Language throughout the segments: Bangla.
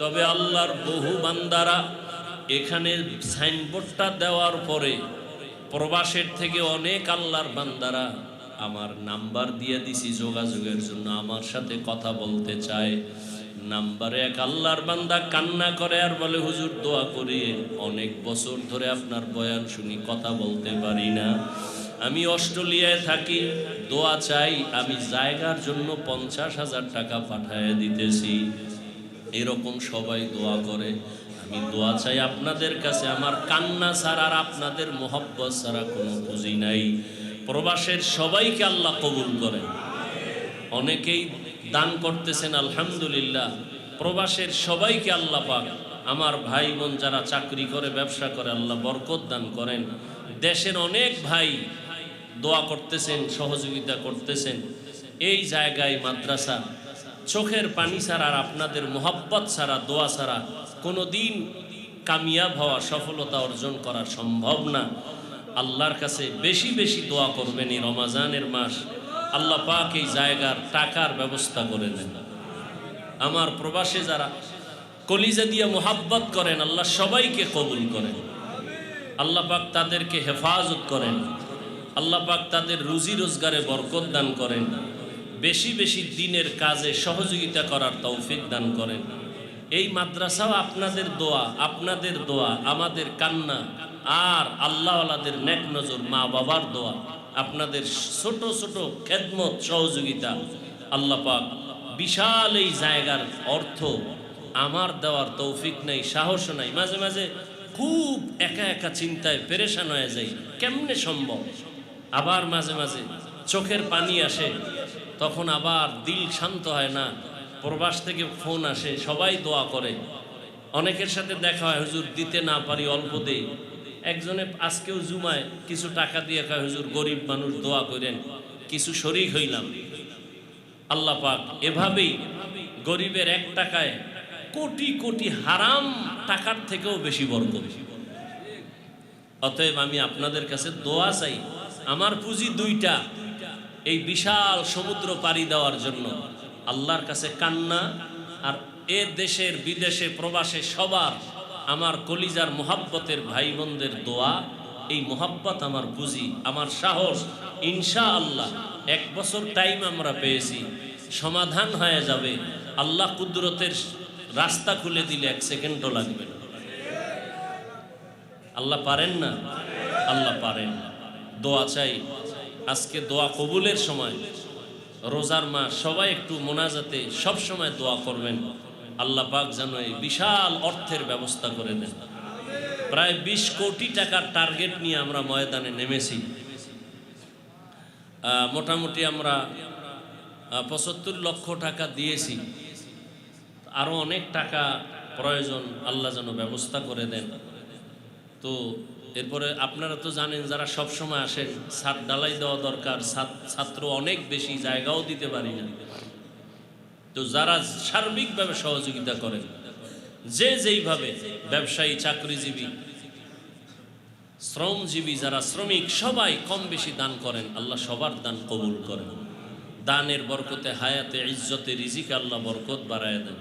তবে আল্লাহর বহু বান্দারা এখানে সাইনবোর্ডটা দেওয়ার পরে প্রবাসের থেকে অনেক আল্লাহর বান্দারা আমার নাম্বার দিয়ে দিছি যোগাযোগের জন্য, আমার সাথে কথা বলতে চায়। নাম্বারে এক আল্লাহর বান্দা কান্না করে আর বলে, হুজুর, দোয়া করি, অনেক বছর ধরে আপনার বয়ান শুনি, কথা বলতে পারি না। আমি অস্ট্রেলিয়ায় থাকি, দোয়া চাই, আমি জায়গার জন্য পঞ্চাশ হাজার টাকা পাঠায় দিতেছি। এরকম সবাই দোয়া করে। আমি দোয়া চাই আপনাদের কাছে। আমার কান্না ছাড়া আর আপনাদের মোহব্বত ছাড়া কোনো পুঁজি নাই। প্রবাসের সবাইকে আল্লাহ কবুল করেন। অনেকেই দান করতেছেন, আলহামদুলিল্লাহ। প্রবাসের সবাইকে আল্লাহ পাক আমার ভাই বোন যারা চাকরি করে, ব্যবসা করে, আল্লাহ বরকত দান করেন। দেশের অনেক ভাই দোয়া করতেছেন, সহযোগিতা করতেছেন। এই জায়গায় মাদ্রাসা চোখের পানি ছাড়া আর আপনাদের মোহাব্বত ছাড়া, দোয়া ছাড়া কোনো দিন কামিয়াব হওয়া, সফলতা অর্জন করা সম্ভব না। আল্লাহর কাছে বেশি বেশি দোয়া করবেন এই রমাজানের মাস। আল্লাহ পাক এই জায়গার টাকার ব্যবস্থা করে দেন। আমার প্রবাসে যারা কলিজা দিয়ে মোহাব্বত করেন, আল্লাহ সবাইকে কবুল করেন। আল্লাহ পাক তাদেরকে হেফাজত করেন। আল্লাহ পাক তাদের রুজি রোজগারে বরকত দান করেন। বেশি বেশি দিনের কাজে সহযোগিতা করার তৌফিক দান করেন। এই মাদ্রাসাও আপনাদের দোয়া আপনাদের দোয়া, আমাদের কান্না, আর আল্লাহওয়ালাদের নেক নজর মা বাবার দোয়া, আপনাদের ছোট ছোট খেদমত, সহযোগিতা। আল্লাহ পাক বিশাল এই জায়গার অর্থ আমার দেওয়ার তৌফিক নেই, সাহস নাই। মাঝে মাঝে খুব একা একা চিন্তায় পেরেশান হয়ে যাই। কেমনে সম্ভব? আবার মাঝে মাঝে চোখের পানি আসে, তখন আবার দিল শান্ত হয় না, প্রবাস থেকে ফোন আসে, সবাই দোয়া করে। অনেকের সাথে দেখা হয়, হুজুর দিতে না পারি, অল্প দেই। একজনে আজকেও জুমায়, কিছু টাকা দিয়ে কয়, হুজুর গরিব মানুষ দোয়া করেন, কিছু শরিক হইলাম। আল্লাহ পাক এভাবেই গরিবের এক টাকায় কোটি কোটি হারাম টাকার থেকেও বেশি বর্গ অতএব আমি আপনাদের কাছে দোয়া চাই, আমার পুঁজি দুইটা এই বিশাল সমুদ্র পাড়ি দেওয়ার জন্য আল্লাহর কাছে কান্না আর এ দেশের বিদেশে প্রবাসে সবার আমার কলিজার মোহাব্বতের ভাই বোনদের দোয়া, এই মোহাব্বত আমার বুঝি, আমার সাহস ইনশা আল্লাহ এক বছর টাইম আমরা পেয়েছি, সমাধান হয়ে যাবে। আল্লাহ কুদরতের রাস্তা খুলে দিলে এক সেকেন্ডও লাগবে আল্লাহ পারেন না? আল্লাহ পারেন। দোয়া চাই আজকে দোয়া কবুলের সময়, রোজার মাস, সবাই একটু মোনাজাতে সব সময় দোয়া করবেন। আল্লাহ পাক যেন এই বিশাল অর্থের ব্যবস্থা করে দেন। প্রায় বিশ কোটি টাকার টার্গেট নিয়ে আমরা ময়দানে নেমেছি। মোটামুটি আমরা পঁচাত্তর লক্ষ টাকা দিয়েছি। আরও অনেক টাকা প্রয়োজন, আল্লাহ যেন ব্যবস্থা করে দেন। তো এরপরে আপনারা তো জানেন যারা সব সময় আসেন, ছাদ ডালাই দেওয়া দরকার ছাত্র অনেক বেশি, জায়গাও দিতে পারি না। তো যারা সার্বিকভাবে সহযোগিতা করেন, যে যেইভাবে ব্যবসায়ী, চাকরিজীবী, শ্রমজীবী যারা শ্রমিক, সবাই কম বেশি দান করেন, আল্লাহ সবার দান কবুল করেন। দানের বরকতে, হায়াতে, ইজ্জতে, রিজিকে আল্লাহ বরকত বাড়ায় দেন।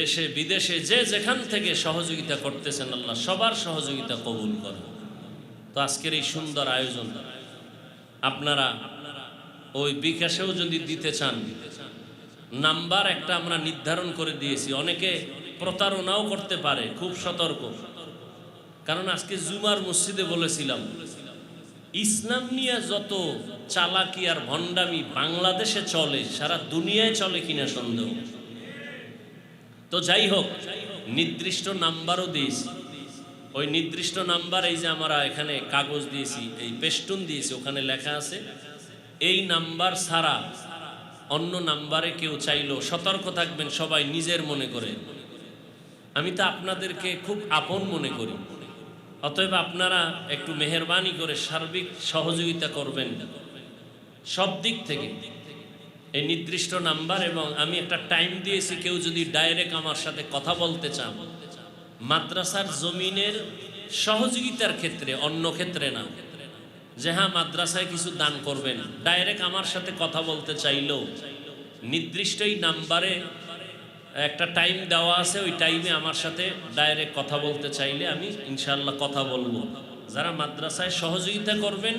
দেশে, বিদেশে যে যেখান থেকে সহযোগিতা করতেছেন আল্লাহ, সবার সহযোগিতা কবুল করেন। তো আজকের এই সুন্দর আয়োজন, আপনারা ওই বিকাশেও যদি দিতে চান, নাম্বার একটা আমরা নির্ধারণ করে দিয়েছি। অনেকে প্রতারণাও করতে পারে, খুব সতর্ক। কারণ আজকে জুমার মসজিদে বলেছিলাম, ইসলাম নিয়ে যত চালাকি আর ভণ্ডামি বাংলাদেশে চলে, সারা দুনিয়ায় চলে কিনা সন্দেহ। তো যাই হোক নির্দিষ্ট নাম্বারও দিয়েছি। ওই নির্দিষ্ট নাম্বার এই যে আমরা এখানে কাগজ দিয়েছি, এই পেস্টুন দিয়েছি, ওখানে লেখা আছে, এই নাম্বার ছাড়া অন্য নাম্বারে কেউ চাইলেও সতর্ক থাকবেন সবাই নিজের মনে করে। আমি তো আপনাদেরকে খুব আপন মনে করি। অতএব আপনারা একটু মেহরবানি করে সার্বিক সহযোগিতা করবেন সব দিক থেকে। এই নির্দিষ্ট নাম্বার এবং আমি একটা টাইম দিয়েছি কেউ যদি ডাইরেক্ট আমার সাথে কথা বলতে চান। মাদ্রাসার জমিনের সহযোগিতার ক্ষেত্রে, অন্য ক্ষেত্রে না। যে হ্যাঁ মাদ্রাসায় কিছু দান করবেন। ডাইরেক্ট আমার সাথে কথা বলতে চাইলেও নির্দিষ্ট এই নাম্বারে একটা টাইম দেওয়া আছে, ওই টাইমে আমার সাথে ডাইরেক্ট কথা বলতে চাইলে আমি ইনশাল্লাহ কথা বলব। যারা মাদ্রাসায় সহযোগিতা করবেন,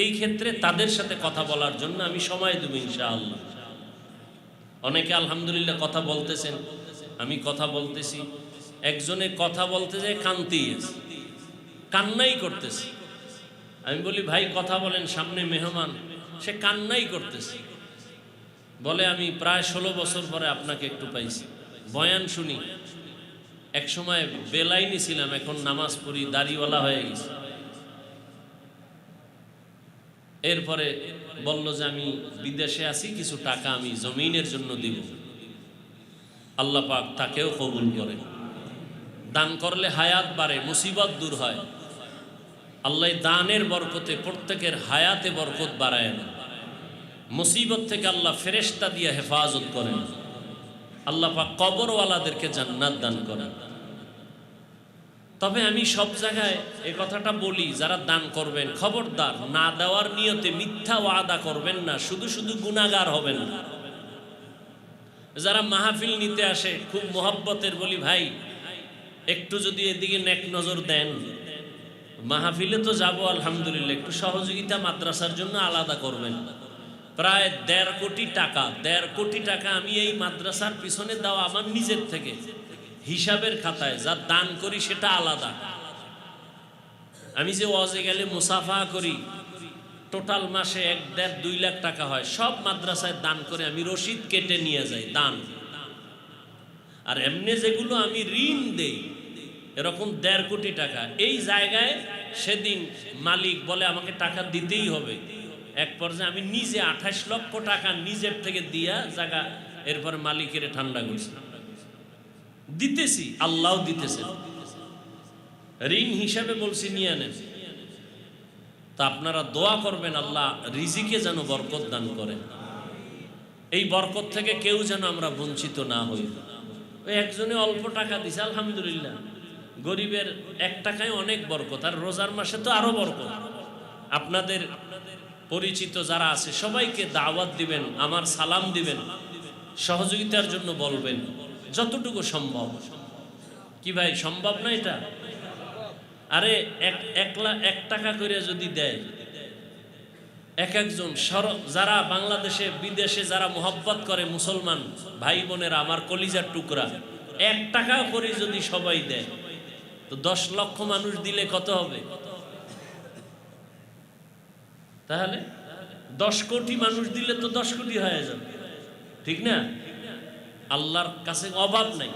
এই ক্ষেত্রে তাদের সাথে কথা বলার জন্য আমি সময় দেবো ইনশাআল্লাহ। অনেকে আলহামদুলিল্লাহ কথা বলতেছেন, আমি কথা বলতেছি। একজনে কথা বলতে যায় কান্তি কান্নাই করতেছে। আমি বলি, ভাই, কথা বলেন, সামনে মেহমান। সে কান্নাই করতেছে। বলে, আমি প্রায় ষোলো বছর পরে আপনাকে একটু পাইছি। বয়ান শুনি। এক সময় বেলাইনি ছিলাম, এখন নামাজ পড়ি, দাড়িওয়ালা হয়ে গেছি। এরপরে বলল যে আমি বিদেশে আছি, কিছু টাকা আমি জমিনের জন্য দিব। আল্লাহ পাক তাকেও কবুল করে দান করলে হায়াত বাড়ে, মুসিবত দূর হয়। আল্লাহ দানের বরকতে প্রত্যেকের হায়াতে বরকত বাড়ায় না মুসিবত থেকে আল্লাহ ফেরেশতা দিয়ে হেফাজত করেন। আল্লাহ পাক কবরওয়ালাদেরকে জান্নাত দান করেন। তবে আমি সব জায়গায় এ কথাটা বলি, যারা দান করবেন, খবরদার, না দেওয়ার নিয়তে মিথ্যা ওয়াদা করবেন না, শুধু শুধু গুণাগার হবেন না। যারা মাহফিল নিতে আসে, খুব মোহব্বতের বলি, ভাই, একটু যদি এদিকে নেক নজর দেন। মাহফিলে তো যাব, আলহামদুলিল্লাহ, একটু সহযোগিতা মাদ্রাসার জন্য আলাদা করবেন। প্রায় দেড় কোটি টাকা, দেড় কোটি টাকা আমি এই মাদ্রাসার পিছনে দেওয়া আমার নিজের থেকে। হিসাবের খাতায় যা দান করি সেটা আলাদা। আমি যে ওয়াজে গেলে মুসাফা করি, টোটাল মাসে এক দেড় দুই লাখ টাকা হয়, সব মাদ্রাসায় দান করে আমি রসিদ কেটে নিয়ে যাই, দান। আর এমনি যেগুলো আমি ঋণ দেই, এরকম দেড় কোটি টাকা, এই জায়গায় সেদিন মালিক বলে আমাকে টাকা দিতেই হবে। এক পর্যায়ে আমি নিজে আঠাশ লক্ষ টাকা নিজের থেকে দিয়া জায়গা এরপরে মালিকের ঠান্ডা করছি দিতেছি আল্লাহ দিতেছে। ঋণ হিসাবে বলছি, নিয়ে নেন। তা আপনারা দোয়া করবেন, আল্লাহ রিজিকে যেন বরকত দান করেন। এই বরকত থেকে কেউ যেন আমরা বঞ্চিত না হই। ওই একজনে অল্প টাকা দিছে, আলহামদুলিল্লাহ। গরিবের এক টাকায় অনেক বরকত, আর রোজার মাসে তো আরও বরকত। আপনাদের পরিচিত যারা আছে, সবাইকে দাওয়াত দিবেন, আমার সালাম দিবেন, সহযোগিতার জন্য বলবেন। যতটুকু সম্ভব। কি ভাই, সম্ভব না এটা? আরে এক, একলা এক টাকা করে যদি দেয়, এক একজন সর- যারা বাংলাদেশে, বিদেশে যারা মোহব্বত করে মুসলমান ভাই বোনেরা, আমার কলিজার টুকরা, এক টাকা করে যদি সবাই দেয়, তো দশ লক্ষ মানুষ দিলে কত হবে? তাহলে দশ কোটি মানুষ দিলে তো দশ কোটি হয়ে যাবে। ঠিক না? আল্লাহর কাছে অভাব নাই।